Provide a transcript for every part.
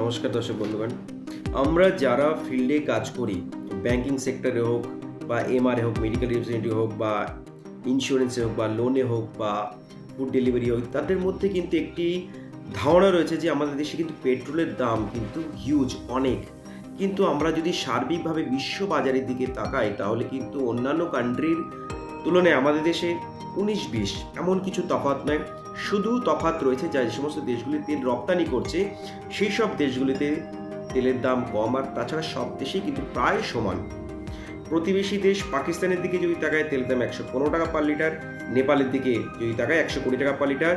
নমস্কার দর্শক বন্ধুগণ। আমরা যারা ফিল্ডে কাজ করি, ব্যাংকিং সেক্টরে হোক বা এমআরএ হোক, মেডিকেল রিপ্রেজেন্টেটিভ হোক বা ইন্স্যুরেন্সে হোক বা লোনে হোক বা ফুড ডেলিভারি হোক, তাদের মধ্যে কিন্তু একটি ধারণা রয়েছে যে আমাদের দেশে কিন্তু পেট্রোলের দাম কিন্তু হিউজ অনেক। কিন্তু আমরা যদি সার্বিকভাবে বিশ্ব বাজারের দিকে তাকাই, তাহলে কিন্তু অন্যান্য কান্ট্রির তুলনায় আমাদের দেশে উনিশ বিশ এমন কিছু তফাৎ নয়। শুধু তফাৎ রয়েছে যা যে সমস্ত দেশগুলি তেল রপ্তানি করছে, সেই সব দেশগুলিতে তেলের দাম কম আর তাছাড়া সব দেশেই কিন্তু প্রায় সমান। প্রতিবেশী দেশ পাকিস্তানের দিকে যদি তাকায়, তেলের দাম একশো পনেরো টাকা পার লিটার নেপালের দিকে যদি তাকায় একশো কুড়ি টাকা পার লিটার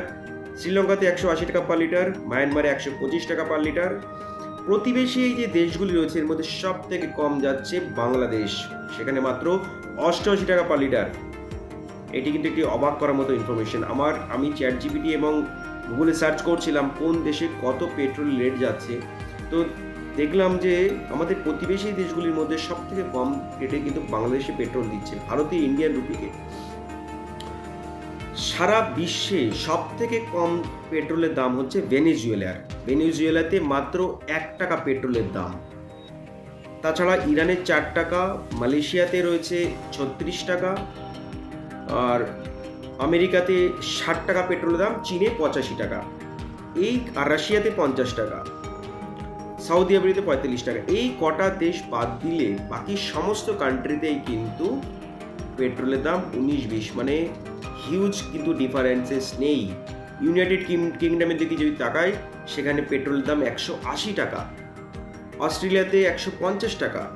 শ্রীলঙ্কাতে একশো আশি টাকা পার লিটার মায়ানমারে একশো পঁচিশ টাকা পার লিটার প্রতিবেশী এই যে দেশগুলি রয়েছে, এর মধ্যে সব থেকে কম যাচ্ছে বাংলাদেশ। সেখানে মাত্র অষ্টআশি টাকা পার লিটার এটি কিন্তু একটি অবাক করার মতো ইনফরমেশন আমার, আমি চ্যাট জিপিটি এবং গুগলে সার্চ করছিলাম, কোন দেশে কত পেট্রোল রেট যাচ্ছে। তো দেখলাম যে আমাদের প্রতিবেশী দেশগুলির মধ্যে সব থেকে কম রেটে কিন্তু বাংলাদেশে পেট্রোল দিচ্ছে, ভারতে ইন্ডিয়ান রুপিকে সারা বিশ্বে সব থেকে কম পেট্রোলের দাম হচ্ছে ভেনেজুয়েলার ভেনেজুয়েলাতে মাত্র এক টাকা পেট্রোলের দাম। তাছাড়া ইরানের চার টাকা, মালয়েশিয়াতে রয়েছে ছত্রিশ টাকা আর আমেরিকাতে ষাট টাকা পেট্রোলের দাম, চীনে পঁচাশি টাকা। এই আর রাশিয়াতে পঞ্চাশ টাকা। সাউদি আরবিতে পঁয়তাল্লিশ টাকা। এই কটা দেশ বাদ দিলে বাকি সমস্ত কান্ট্রিতেই কিন্তু পেট্রোলের দাম উনিশ, বিশ মানে হিউজ কিন্তু ডিফারেন্সেস নেই। ইউনাইটেড কিংডমের দিকে যদি তাকাই, সেখানে পেট্রোলের দাম একশো আশি টাকা। অস্ট্রেলিয়াতে একশো পঞ্চাশ টাকা।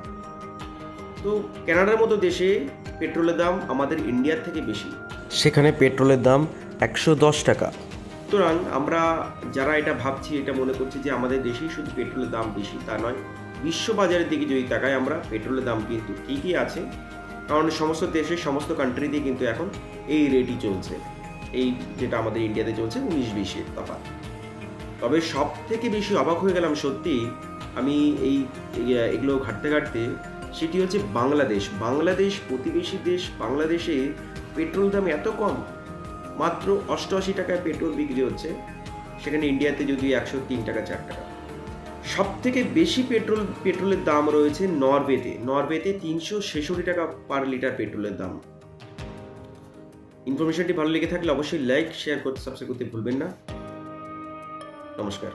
তো কানাডার মতো দেশে পেট্রোলের দাম আমাদের ইন্ডিয়ার থেকে বেশি। সেখানে পেট্রোলের দাম একশো দশ টাকা। সুতরাং আমরা যারা এটা ভাবছি এটা মনে করছি যে আমাদের দেশেই শুধু পেট্রোলের দাম বেশি তা নয়। বিশ্ব বাজারের দিকে যদি তাকাই আমরা পেট্রোলের দাম কিন্তু ঠিকই আছে? কারণ সমস্ত দেশের সমস্ত কান্ট্রিতে কিন্তু এখন এই রেটই চলছে। এই যেটা আমাদের ইন্ডিয়াতে চলছে উনিশ বিশের তফাৎ। তবে সব থেকে বেশি অবাক হয়ে গেলাম সত্যি আমি এই এই- এগুলো ঘাটতে ঘাটতে সেটি হচ্ছে বাংলাদেশ। বাংলাদেশ প্রতিবেশী দেশ বাংলাদেশে পেট্রোল দাম এত কম, মাত্র অষ্টআশি টাকায় পেট্রোল বিক্রি হচ্ছে, সেখানে ইন্ডিয়াতে যদি একশো তিন টাকা, চার টাকা। সব থেকে বেশি পেট্রোল, পেট্রোলের দাম রয়েছে নরওয়েতে। নরওয়েতে তিনশো ছেষট্টি টাকা পার লিটার পেট্রোলের দাম। ইনফরমেশনটি ভালো লেগে থাকলে অবশ্যই লাইক, শেয়ার করতে, সাবস্ক্রাইব করতে ভুলবেন না। নমস্কার।